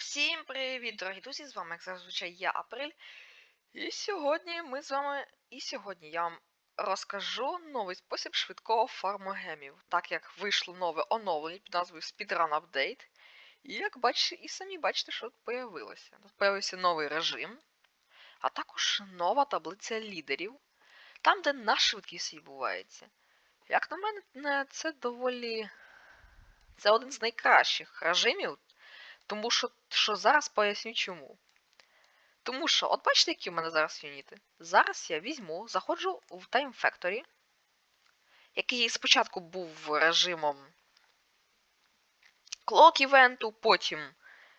Всім привіт, дорогі друзі! З вами, як зазвичай, я Апрель. І сьогодні ми з вами. І сьогодні я вам розкажу новий спосіб швидкого фарму гемів. Так як вийшло нове оновлення під назвою Speedrun Update. І як бачите, і самі бачите, що тут появилося. Тут появився новий режим, а також нова таблиця лідерів, там, де на швидкість відбувається. Як на мене, це доволі. Це один з найкращих режимів. Тому що, що зараз поясню чому. Тому що, от бачите, які в мене зараз юніти? Зараз я візьму, заходжу в Time Factory, який спочатку був режимом Clock івенту, потім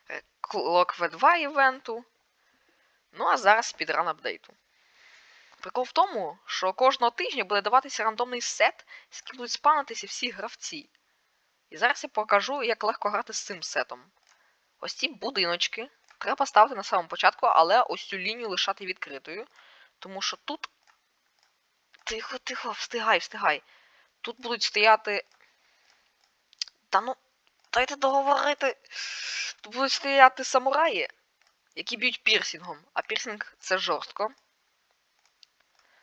е, Clock V2 івенту. Ну а зараз спідран апдейту. Прикол в тому, що кожного тижня буде даватися рандомний сет, з яким будуть спавнитися всі гравці. І зараз я покажу, як легко грати з цим сетом. Ось ці будиночки треба ставити на самому початку, але ось цю лінію лишати відкритою. Тому що тут. Тихо, тихо, встигай, встигай. Тут будуть стояти. Та ну, дайте договорити. Тут будуть стояти самураї, які б'ють пірсінгом. А пірсінг це жорстко.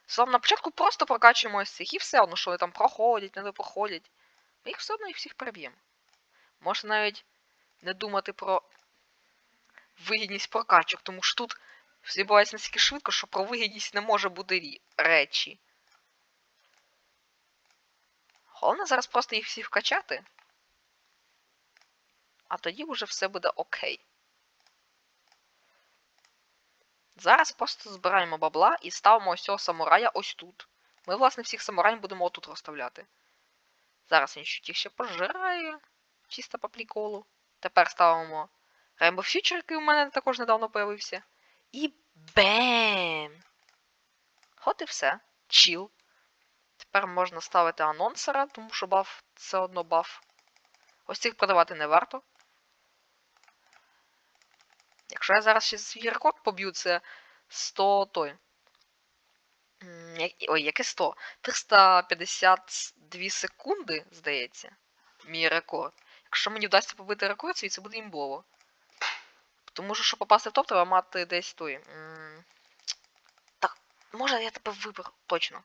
Словом, на початку просто прокачуємо ось цих і все одно, що вони там проходять, не проходять. Ми їх все одно їх всіх переб'ємо. Може навіть не думати про вигідність прокачок, тому що тут все відбувається настільки швидко, що про вигідність не може бути речі. Головне зараз просто їх всіх вкачати. А тоді вже все буде окей. Зараз просто збираємо бабла і ставимо ось цього самурая ось тут. Ми, власне, всіх самураїв будемо отут розставляти. Зараз він чуть їх ще пожирає. Чисто по приколу. Тепер ставимо Rainbow Future, який у мене також недавно появився. І бем! От і все. Чіл. Тепер можна ставити анонсера, тому що баф все одно баф. Ось цих продавати не варто. Якщо я зараз ще свій рекорд поб'ю, це 100 той. Ой, яке 100? 352 секунди, здається. Мій рекорд. Якщо мені вдасться побити рекорд це буде імбово. Тому що, щоб попасти в топ, треба мати десь той. Так, може я тебе виберу. Точно.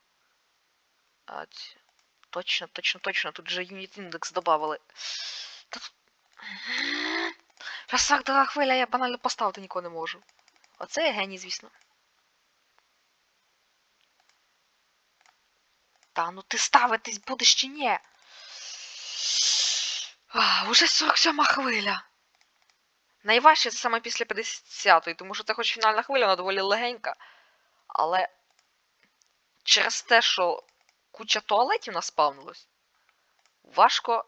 Точно, точно, точно. Тут же юніт індекс додавали. Раз так хвиля, я банально поставити нікого не можу. Оце я геній, звісно. Та ну ти ставитись будеш чи ні? А, уже 47 хвиля. Найважче це саме після 50-ї, тому що це хоч фінальна хвиля, вона доволі легенька. Але через те, що куча туалетів наспавнилось, важко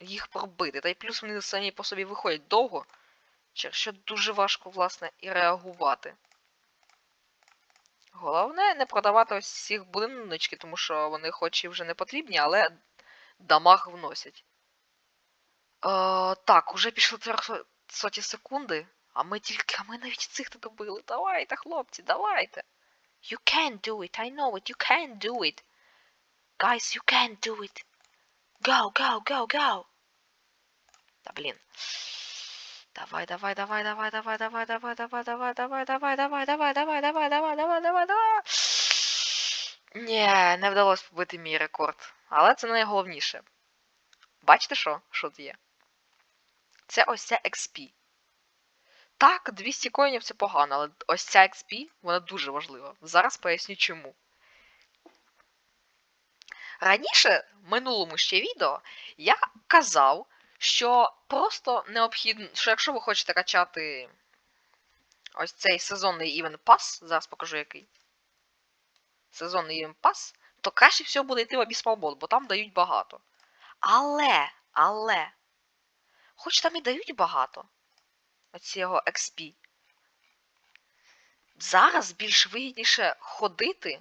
їх пробити. Та й плюс вони самі по собі виходять довго, через що дуже важко, власне, і реагувати. Головне, не продавати ось всіх будиночки, тому що вони хоч і вже не потрібні, але дамаг вносять. Е, Так, уже пішло 400 соті секунди, а ми тільки а ми навіть цих не добили. Давайте, хлопці, давайте. You can do it, I know it, you can do it. Guys, you can do it. Go, go, go, go. Да блін. Давай, давай, давай, давай, давай, давай, давай, давай, давай, давай, давай, давай, давай, давай, давай, давай, давай, давай, давай. Ні, не вдалося побити мій рекорд. Але це найголовніше. Бачите що? Що тут є? Це ось ця XP. Так, 200 коїнів це погано, але ось ця XP, вона дуже важлива. Зараз поясню чому. Раніше, в минулому ще відео, я казав, що просто необхідно, що якщо ви хочете качати ось цей сезонний Event Pass, зараз покажу який. Сезонний Event Pass, то краще всього буде йти в Abysmal Bot, бо там дають багато. Але, але, хоч там і дають багато оцього XP, зараз більш вигідніше ходити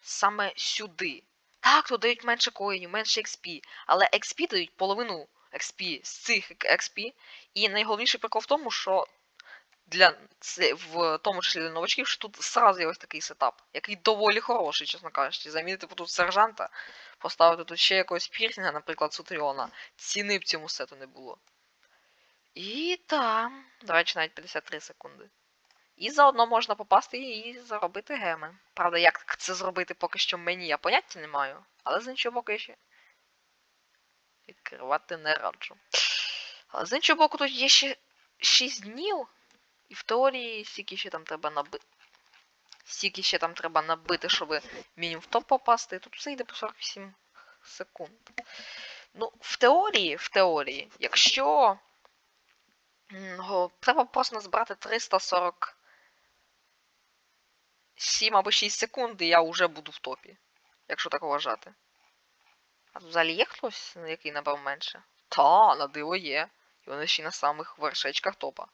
саме сюди. Так, тут дають менше коїнів, менше XP, але XP дають половину XP з цих XP. І найголовніший прикол в тому, що для в тому числі для новачків, що тут зразу є ось такий сетап, який доволі хороший, чесно кажучи. Замінити тут сержанта, поставити тут ще якогось пірсінга, наприклад, Сутріона. Ціни в цьому сету не було. І так, речі, навіть 53 секунди. І заодно можна попасти і заробити геми. Правда, як це зробити поки що мені, я поняття не маю. Але з іншого боку я ще. Відкривати не раджу. Але з іншого боку, тут є ще 6 днів. І в теорії стільки ще там треба набити. Стільки ще там треба набити, щоб мінімум в топ попасти. Тут все йде по 48 секунд. Ну, в теорії, в теорії, якщо. Треба просто збирати 347 або 6 секунд, і я вже буду в топі. Якщо так вважати. А тут взагалі є хтось, який набрав менше? Та, на диво є. І вони ще на самих вершечках топа.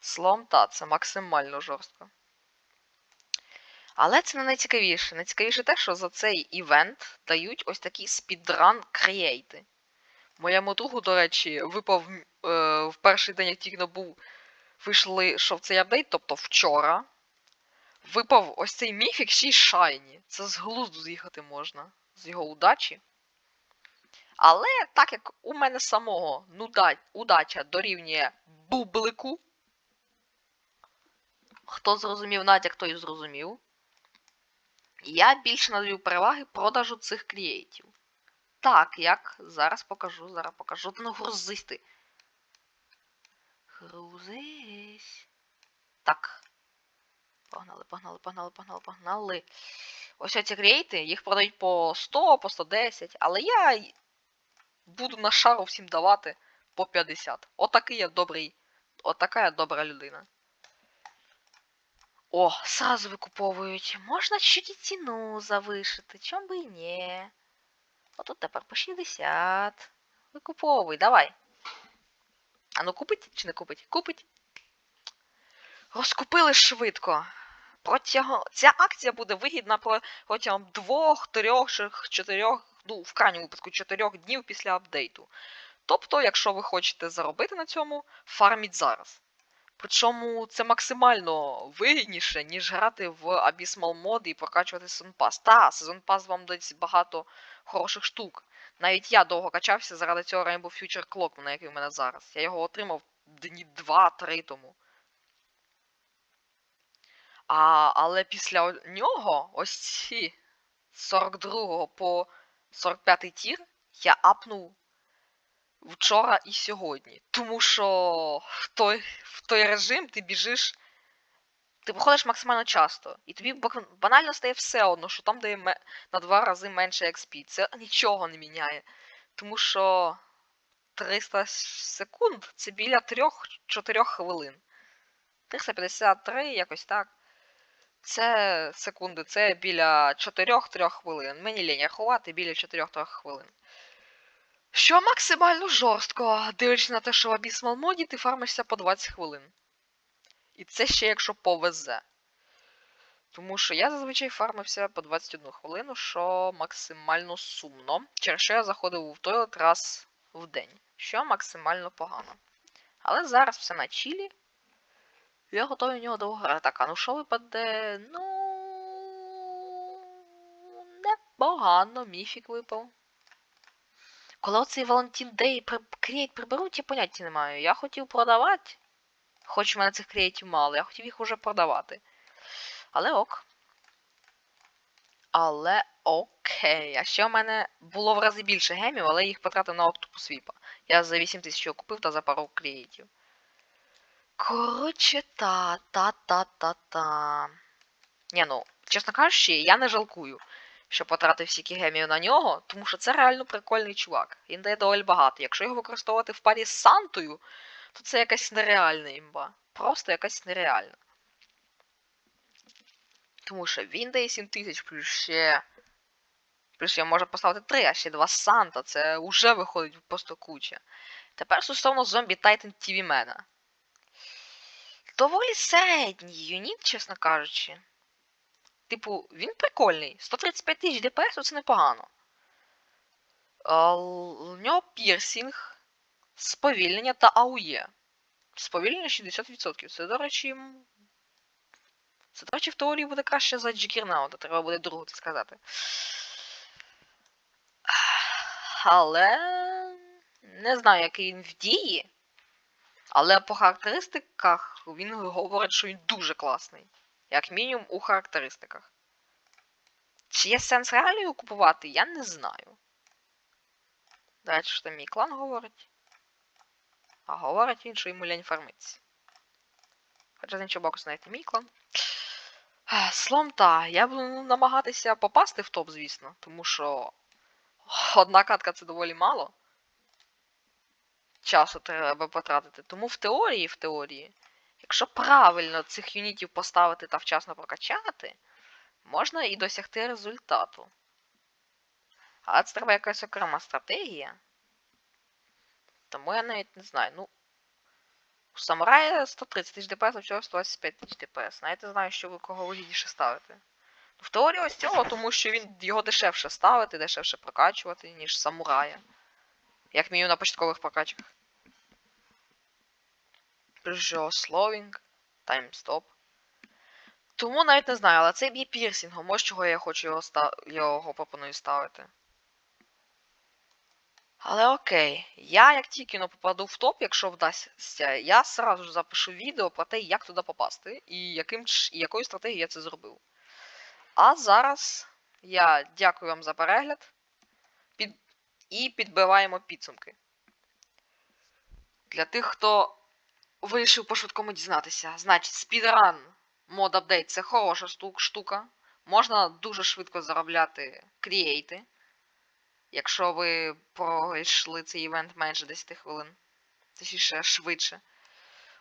Словом, та, це максимально жорстко. Але це не найцікавіше. Найцікавіше те, що за цей івент дають ось такі спідран креейти. Моєму другу, до речі, випав е, в перший день, як тільки набув, вийшли, йшов цей апдейт, тобто вчора. Випав ось цей міфік ще й шайні. Це з глузду з'їхати можна. З його удачі. Але так як у мене самого нуда, удача дорівнює бублику. Хто зрозумів натяк, той зрозумів. Я більше надаю переваги продажу цих клієнтів. Так, як? Зараз покажу, зараз покажу. Ну, грузись ти. Грузись. Так. Погнали, погнали, погнали, погнали, погнали. Ось ці креейти, їх продають по 100, по 110, але я буду на шару всім давати по 50. Отакий я добрий. Отака я добра людина. О, сразу викуповують. Можна чуть і ціну завишити, чом би і ні. Отут тепер по 60. Викуповуй, давай. А ну купить чи не купить? Купить. Розкупили швидко. Протягом... Ця акція буде вигідна протягом двох, трьох, чи чотирьох, ну, в крайньому випадку, чотирьох днів після апдейту. Тобто, якщо ви хочете заробити на цьому, фарміть зараз. Причому це максимально вигідніше, ніж грати в Abysmal Mod і прокачувати сезон пас. Та, сезон пас вам дасть багато хороших штук. Навіть я довго качався заради цього Rainbow Future Clock, на який в мене зараз. Я його отримав дні 2-3 тому. А, але після нього, ось ці з 42 по 45 тір, я апнув вчора і сьогодні. Тому що в той, в той режим ти біжиш. Ти виходиш максимально часто. І тобі банально стає все одно, що там дає на два рази менше XP. Це нічого не міняє. Тому що 300 секунд це біля 3-4 хвилин. 353, якось так. Це секунди, це біля 4-3 хвилин. Мені лінь рахувати біля 4-3 хвилин. Що максимально жорстко, дивлячись на те, що в Abysmal моді ти фармишся по 20 хвилин. І це ще якщо повезе. Тому що я зазвичай фармився по 21 хвилину, що максимально сумно. Через що я заходив в туалет раз в день, що максимально погано. Але зараз все на чілі. Я готовий в нього довго грати. Так, а ну що випаде? Ну. Непогано, міфік випав. Коли оцей Valentine Day при... креейт приберуть, я поняття не маю. Я хотів продавати. Хоч в мене цих креатів мало, я хотів їх уже продавати. Але ок. Але окей. А ще в мене було в рази більше гемів, але їх потратив на Octopus Свіпа. Я за 8 тисяч його купив та за пару креатів. Коротше, та, та, та, та, та. Ні, ну, чесно кажучи, я не жалкую, що потратив стільки гемів на нього, тому що це реально прикольний чувак. Він дає доволі багато. Якщо його використовувати в парі з Сантою, то це якась нереальна імба. Просто якась нереальна. Тому що він дає 7 тисяч, плюс ще. Плюс я можу поставити 3, а ще 2 Санта. Це вже виходить просто куча. Тепер стосовно зомбі Titan TV Мена. Доволі середній юніт, чесно кажучи. Типу, він прикольний. 135 тисяч ДПС це непогано. У нього пірсінг, сповільнення та АУЄ. Сповільнення 60%. Це, до речі. Це, до речі, в теорії буде краще за Джекірнаута, треба буде другу це сказати. Але. Не знаю, який він в дії. Але по характеристиках він говорить, що він дуже класний. Як мінімум у характеристиках. Чи є сенс реально його купувати, я не знаю. Речі, що там мій клан говорить. А говорить він, що йому лень фармиться. Хоча з іншого боку, знаєте, мій клан. Слом та, я буду ну, намагатися попасти в топ, звісно, тому що одна катка це доволі мало. Часу треба потратити. Тому в теорії, в теорії, якщо правильно цих юнітів поставити та вчасно прокачати, можна і досягти результату. Але це треба якась окрема стратегія. Тому я навіть не знаю. Ну. У самурая 130 тисяч ДПС, а вчора 125 тисяч ДПС. Знаєте, знаю, що ви кого вигідніше ставити. Ну, в теорії ось цього, тому що він його дешевше ставити, дешевше прокачувати, ніж самурая. Як мінімум на початкових прокачках. Словінг, таймстоп. Тому навіть не знаю, але це б'є пірсінгом, ось чого я хочу його, ста... його пропоную ставити. Але окей, я як тільки ну, попаду в топ, якщо вдасться, я сразу ж запишу відео про те, як туди попасти і, яким, і якою стратегією я це зробив. А зараз я дякую вам за перегляд під... і підбиваємо підсумки. Для тих, хто вирішив по-швидкому дізнатися, значить, спідран мод апдейт це хороша штука. Можна дуже швидко заробляти кріейти. Якщо ви пройшли цей івент менше 10 хвилин. Точніше, швидше.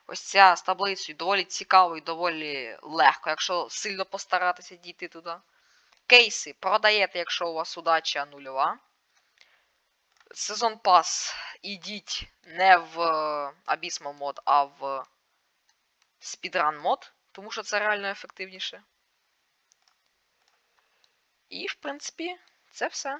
Ось ця з таблицею доволі цікаво і доволі легко, якщо сильно постаратися дійти туди. Кейси продаєте, якщо у вас удача нульова. Сезон пас ідіть не в Abysmal мод, а в Speedrun мод, тому що це реально ефективніше. І, в принципі, це все.